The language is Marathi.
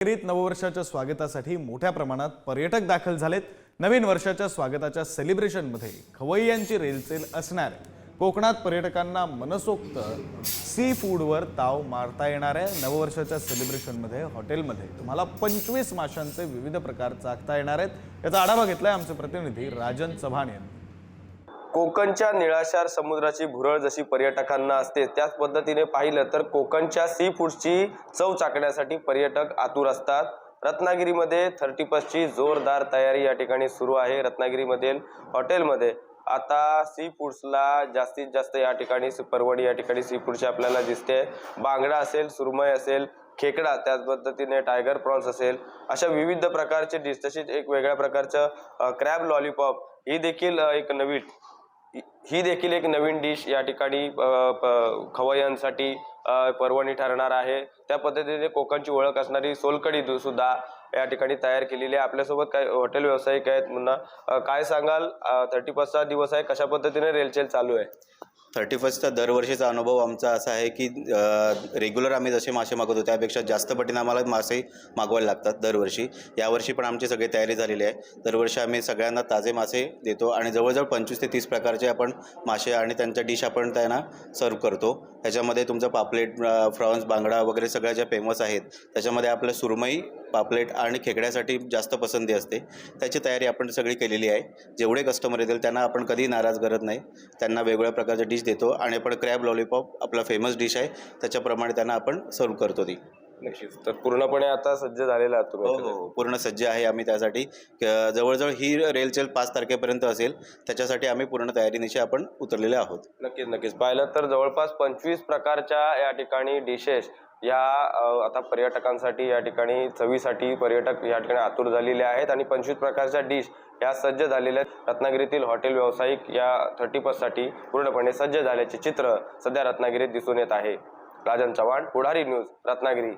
रत्नागिरीत नववर्षाच्या स्वागतासाठी मोठ्या प्रमाणात पर्यटक दाखल झालेत. नवीन वर्षाच्या स्वागताच्या सेलिब्रेशनमध्ये खवय्यांची रेलचेल असणार कोकणात पर्यटकांना मनसोक्त सी फूडवर ताव मारता येणार आहे. नववर्षाच्या सेलिब्रेशनमध्ये हॉटेलमध्ये तुम्हाला पंचवीस माशांचे विविध प्रकार चाखता येणार आहेत. याचा आढावा घेतलाय आमचे प्रतिनिधी राजन चव्हाण यांनी. कोकणच्या निळाशार समुद्राची भुरळ जशी पर्यटकांना असते त्याच पद्धतीने पाहिलं तर कोकणच्या सी फूडची चव चाकण्यासाठी पर्यटक आतुर असतात. रत्नागिरीमध्ये थर्टी फर्स्टची जोरदार तयारी या ठिकाणी सुरू आहे. रत्नागिरीमधील हॉटेलमध्ये आता सी फूड्सला जास्तीत जास्त या ठिकाणी स- परवडी या ठिकाणी सी फूडची आपल्याला दिसते. बांगडा असेल सुरमय असेल खेकडा त्याच पद्धतीने टायगर प्रॉन्स असेल अशा विविध प्रकारचे डिश तसेच एक वेगळ्या प्रकारचं क्रॅब लॉलीपॉप ही देखील एक नवीन ही- देखील एक नवीन डिश या ठिकाणी प- खवय्यांसाठी पर्वणी ठरणार आहे. त्या पद्धतीने कोकणची ओळख असणारी सोलकडी सुद्धा या ठिकाणी तयार केलेली आहे. आपल्यासोबत काही हॉटेल व्यावसायिक आहेत पुन्हा काय सांगाल? थर्टी फर्स्टचा दिवस आहे. कशा पद्धतीने रेलचेल चालू आहे? थर्टी फर्स्टचा दरवर्षीचा अनुभव आमचा असा आहे की रेग्युलर आम्ही जसे मासे मागवतो त्यापेक्षा जास्त पटीने आम्हाला मासे मागवायला लागतात दरवर्षी. यावर्षी पण आमची सगळी तयारी झालेली आहे. दरवर्षी आम्ही सगळ्यांना ताजे मासे देतो आणि जवळजवळ पंचवीस ते तीस प्रकारचे आपण मासे आणि त्यांच्या डिश आपण त्यांना सर्व करतो. त्याच्यामध्ये तुमचं पापलेट फ्रॉन्स बांगडा वगैरे सगळ्या ज्या फेमस आहेत त्याच्यामध्ये आपलं सुरमई पापलेट आणि खेकड्यासाठी जास्त पसंती असते. त्याची तयारी आपण सगळी केलेली आहे. जेवढे कस्टमर येतील त्यांना आपण कधी नाराज करत नाही. त्यांना वेगवेगळ्या प्रकारचे डिश देतो आणि आपण क्रॅब लॉलीपॉप आपला फेमस डिश आहे. त्याच्याप्रमाणे त्यांना आपण सर्व करतो ती. नक्कीच. तर पूर्णपणे आता सज्ज झालेला आहात हो तुम्ही हो. पूर्ण सज्ज आहे आम्ही त्यासाठी. जवळजवळ ही रेलचेल पाच तारखेपर्यंत असेल. त्याच्यासाठी आम्ही पूर्ण तयारीनिशी आपण उतरलेले आहोत. नक्कीच नक्कीच. पाहिलं तर जवळपास पंचवीस प्रकारच्या या ठिकाणी डिशेस या आता पर्यटकांसाठी या ठिकाणी चवीसाठी पर्यटक या ठिकाणी आतुर झालेले आहेत आणि पंचवीस प्रकारच्या डिश या सज्ज झालेल्या आहेत. रत्नागिरीतील हॉटेल व्यावसायिक या थर्टी फर्स्टसाठी पूर्णपणे सज्ज झाल्याचे चित्र सध्या रत्नागिरीत दिसून येत आहे. राजन चव्हाण पुढारी न्यूज रत्नागिरी.